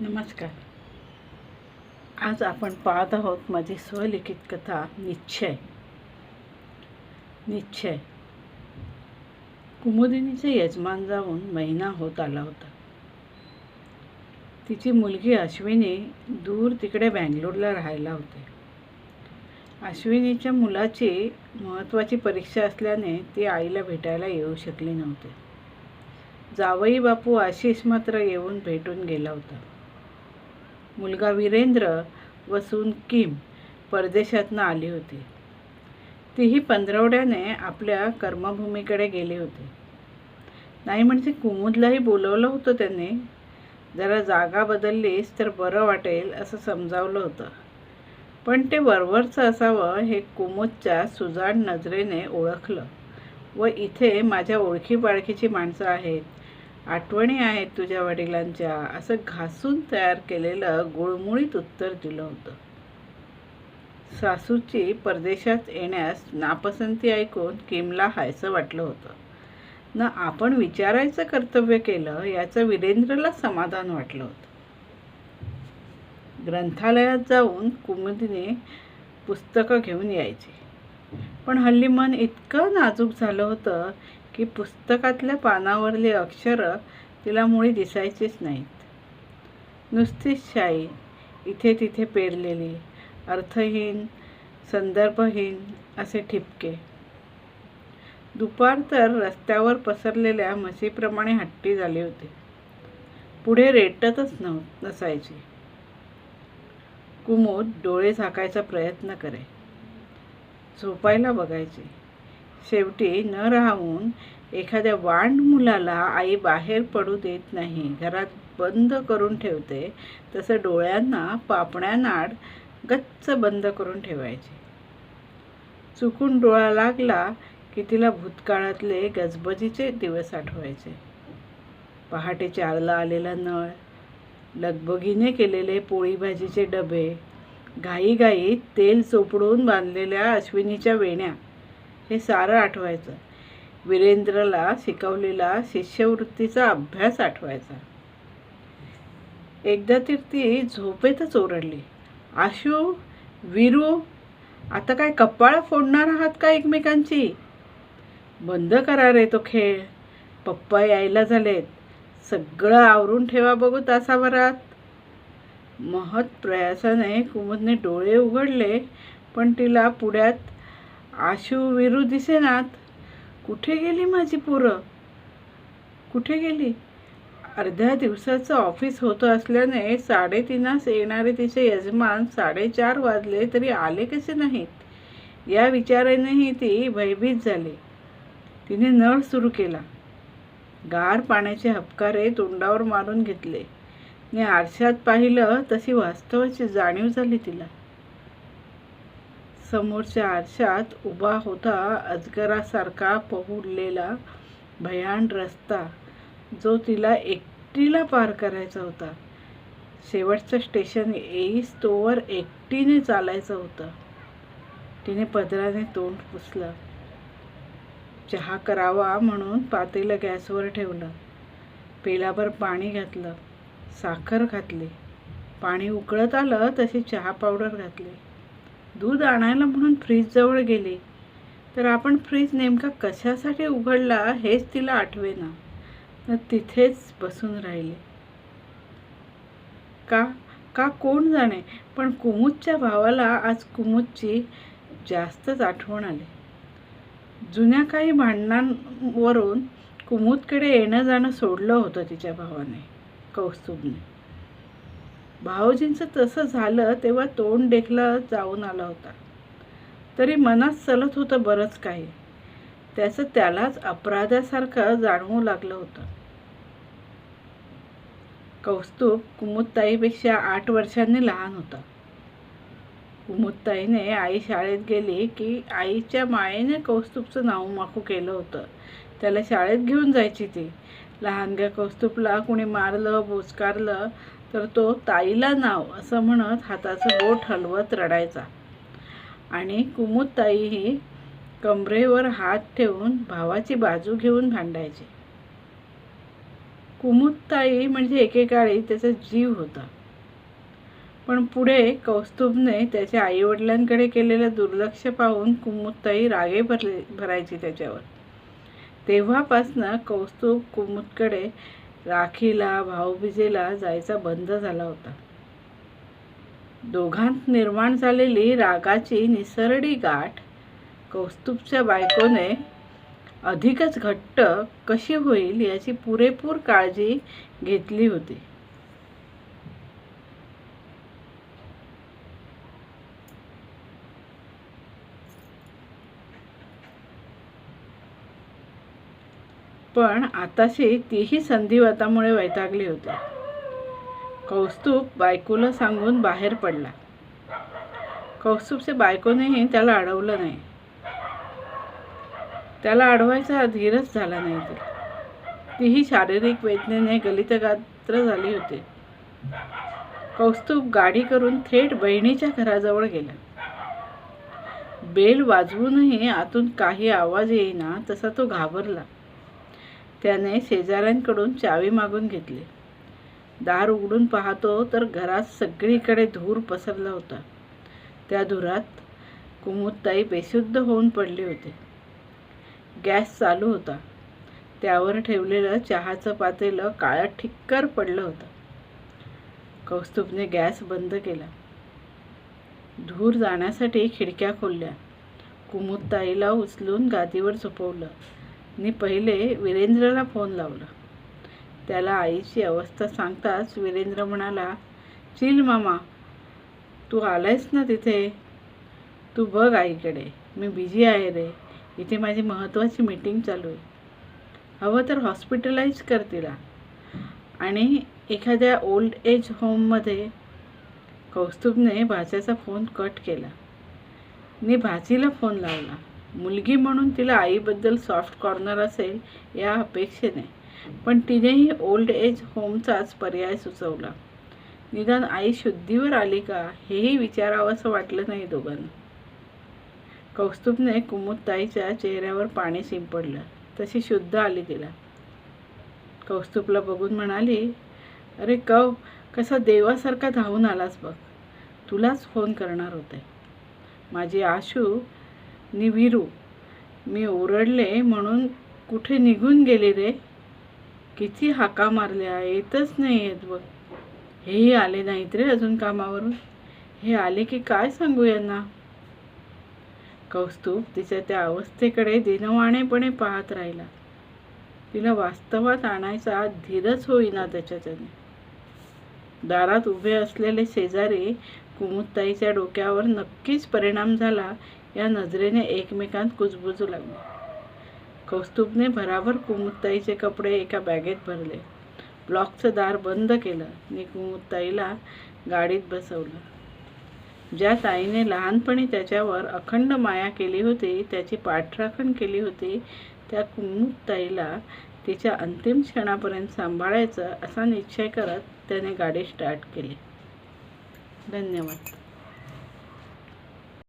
नमस्कार. आज आपण पाहत आहोत माझी स्वलिखित कथा निश्चय. निश्चय. कुमुदिनीचे यजमान जाऊन महिना होत आला होता. तिची मुलगी अश्विनी दूर तिकडे बँगलोरला राहायला होते. अश्विनीच्या मुलाची महत्त्वाची परीक्षा असल्याने ती आईला भेटायला येऊ शकली नव्हते. जावई बापू आशिष मात्र येऊन भेटून गेला होता. मुलगा वीरेंद्र व सून किम परदेशातनं आली होती. तीही पंधरवड्याने आपल्या कर्मभूमीकडे गेली होती. नाही म्हणजे कुमुदलाही बोलवलं होतं त्यांनी. जरा जागा बदललीस तर बरं वाटेल असं समजावलं होतं. पण ते वरवरचं असावं हे कुमुदच्या सुजाण नजरेने ओळखलं. व इथे माझ्या ओळखी पाळखीची माणसं आहेत. आठवणी आहेत तुझ्या वडिलांच्या. असं घासून तयार केलेलं गुळमुळीत उत्तर दिलं होतं. सासूची परदेशात येण्यास नापसंती ऐकून किमला हायसं वाटलं होतं. न आपण विचारायचं कर्तव्य केलं याचं वीरेंद्रला समाधान वाटलं होतं. ग्रंथालयात जाऊन कुमुदीने पुस्तकं घेऊन यायची. पण हल्ली मन इतकं नाजूक झालं होतं की पुस्तकातल्या पानावरली अक्षरं तिला मुळी दिसायचीच नाहीत. नुसतीच शाई इथे तिथे पेरलेली अर्थहीन संदर्भहीन असे ठिपके. दुपार तर रस्त्यावर पसरलेल्या म्हशीप्रमाणे हट्टी झाली होती. पुढे रेटतच नव नसायची. कुमोद डोळे झाकायचा प्रयत्न करे. झोपायला बघायची. शेवटी न राहून एखाद्या वांड मुलाला आई बाहेर पडू देत नाही घरात बंद करून ठेवते तसं डोळ्यांना पापण्यानाड गच्च बंद करून ठेवायचे. चुकून डोळा लागला की तिला भूतकाळातले गजबजीचे दिवस आठवायचे. पहाटे चारला आलेला नळ लगबगीने केलेले पोळी भाजीचे डबे घाईघाईत तेल चोपडून बांधलेल्या अश्विनीच्या वेण्या हे सारं आठवायचं. वीरेंद्रला शिकवलेला शिष्यवृत्तीचा अभ्यास आठवायचा. एकदा तर ती झोपेतच ओरडली. आशू वीरू आता काय कपाळ फोडणार आहात का एकमेकांची? बंद करा रे तो खेळ. पप्पा यायला झालेत. सगळं आवरून ठेवा बघू तासाभरात. महत प्रयासाने कुमुदने डोळे उघडले पण तिला पुढ्यात आशू विरू दिसेनात कुठे गेली माझी पोरं? कुठे गेली? अर्ध्या दिवसाचं ऑफिस होतं असल्याने साडेतीनास येणारे तिचे यजमान साडेचार वाजले तरी आले कसे नाहीत? या विचारानेही ती भयभीत झाली. तिने नळ सुरू केला. गार पाण्याचे हपकारे तोंडावर मारून घेतले. ने आरशात पाहिलं तशी वास्तवाची जाणीव झाली तिला. समोरच्या आरशात उभा होता अजगरासारखा पहुडलेला भयान रस्ता जो तिला एकटीला पार करायचा होता. शेवटचं स्टेशन येईस तोवर एकटीने चालायचं होतं. तिने पदराने तोंड पुसलं. चहा करावा म्हणून पातेलं गॅसवर ठेवलं. पेलाभर पाणी घातलं. साखर घातली. पाणी उकळत आलं तशी चहा पावडर घातली. दूध आणायला म्हणून फ्रीजजवळ गेली. तर आपण फ्रीज नेमका कशासाठी उघडला हेच तिला आठवेना. तर तिथेच बसून राहिले. का? का कोण जाणे? पण कुमुदच्या भावाला आज कुमुदची जास्तच आठवण आली. जुन्या काही भांडणांवरून कुमुदकडे येणं जाणं सोडलं होतं तिच्या भावाने कौस्तुभने. भाऊजींचं तसं झालं तेव्हा तोंड देखला जाऊन आला होता. तरी मनात चलत होतं बरंच काही. त्याचं त्यालाच अपराधासारखं जाणवू लागलं होतं. कौस्तुभ कुमुदताईपेक्षा आठ वर्षांनी लहान होता. कुमुदताईने आई शाळेत गेली की आईच्या मायेने कौस्तुभचं नावमाखू केलं होतं. त्याला शाळेत घेऊन जायची ती. लहानग्या कौस्तुभला कुणी मारलं बोचकारलं तर तो ताईला नाव असं म्हणत हाताचं बोट हलवत रडायचा. आणि कुमुदताईही कमरेवर हात ठेवून भावाची बाजू घेऊन भांडायची. कुमुदताई म्हणजे एकेकाळी त्याचा जीव होता. पण पुढे कौस्तुभने त्याच्या आईवडिलांकडे केलेलं दुर्लक्ष पाहून कुमुदताई रागे भरले भरायची त्याच्यावर. तेव्हापासनं कौस्तुभ कुमुदकडे राखीला भाऊबीजेला जायचा बंद झाला होता. दोघांत निर्माण झालेली रागाची निसरडी गाठ कौस्तुभच्या बायकोने अधिकच घट्ट कशी होईल याची पुरेपूर काळजी घेतली होती. पण आताशी तीही संधिवातामुळे वैतागली होती. कौस्तुभ बायकोला सांगून बाहेर पडला. कौस्तुभच्या बायकोनेही त्याला अडवलं नाही. त्याला अडवायचा धीरच झाला नाही तिला तीही शारीरिक वेदनेने गलितगात्र झाली होती. कौस्तुभ गाडी करून थेट बहिणीच्या घराजवळ गेला. बेल वाजवूनही आतून काही आवाज येईना तसा तो घाबरला. त्याने शेजाऱ्यांकडून चावी मागून घेतली. दार उघडून पाहतो तर घरात सगळीकडे धूर पसरला होता. त्या धुरात कुमुदताई बेशुद्ध होऊन पडली होती. गॅस चालू होता. त्यावर ठेवलेलं चहाचं पातेलं काळं ठिक्कर पडलं होतं. कौस्तुभने गॅस बंद केला. धूर जाण्यासाठी खिडक्या खोलल्या. कुमुदताईला उचलून गादीवर झोपवलं. मी पहिले वीरेंद्रला फोन लावला. त्याला आईची अवस्था सांगताच वीरेंद्र म्हणाला चिल मामा तू आलायस ना तिथे? तू बघ आईकडे. मी बिझी आहे रे. इथे माझी महत्त्वाची मीटिंग चालू आहे. हवं तर हॉस्पिटलाइज कर तिला. आणि एखाद्या ओल्ड एज होममध्ये कौस्तुभने भाच्याचा फोन कट केला. मी भाचीला फोन लावला. मुलगी म्हणून तिला आईबद्दल सॉफ्ट कॉर्नर असेल या अपेक्षेने. पण तिनेही ओल्ड एज होमचाच पर्याय सुचवला. निदान आई शुद्धीवर आली का हेही विचारावं असं वाटलं नाही दोघांना. कौस्तुभने कुमुदताईच्या चेहऱ्यावर पाणी शिंपडलं. तशी शुद्ध आली तिला. कौस्तुभला बघून म्हणाली अरे कव कसा देवासारखा धावून आलास बघ. तुलाच फोन करणार होते. माझी आशू निविरू मी ओरडले म्हणून कुठे निघून गेले रे? किती हाका मारल्या येतच नाही येत बघ हेही आले नाहीत रे अजून कामावरून. हे आले की काय सांगू यांना? कौस्तुभ तिच्या त्या अवस्थेकडे दिनवाणेपणे पाहत राहिला. तिला वास्तवात आणायचा धीरच होईना त्याच्याच्याने दारात उभे असलेले शेजारी कुमुदताईच्या डोक्यावर नक्कीच परिणाम झाला या नजरेने एकमेकांत कुजबुजू लागले. कौस्तुभने भराभर कुमुदताईचे कपडे एका बॅगेत भरले. ब्लॉकचं दार बंद केलं. आणि कुमुदताईला गाडीत बसवलं. ज्या ताईने लहानपणी त्याच्यावर अखंड माया केली होती त्याची पाठराखण केली होती त्या कुमुदताईला तिच्या अंतिम क्षणापर्यंत सांभाळायचं असा निश्चय करत त्याने गाडी स्टार्ट केली. धन्यवाद.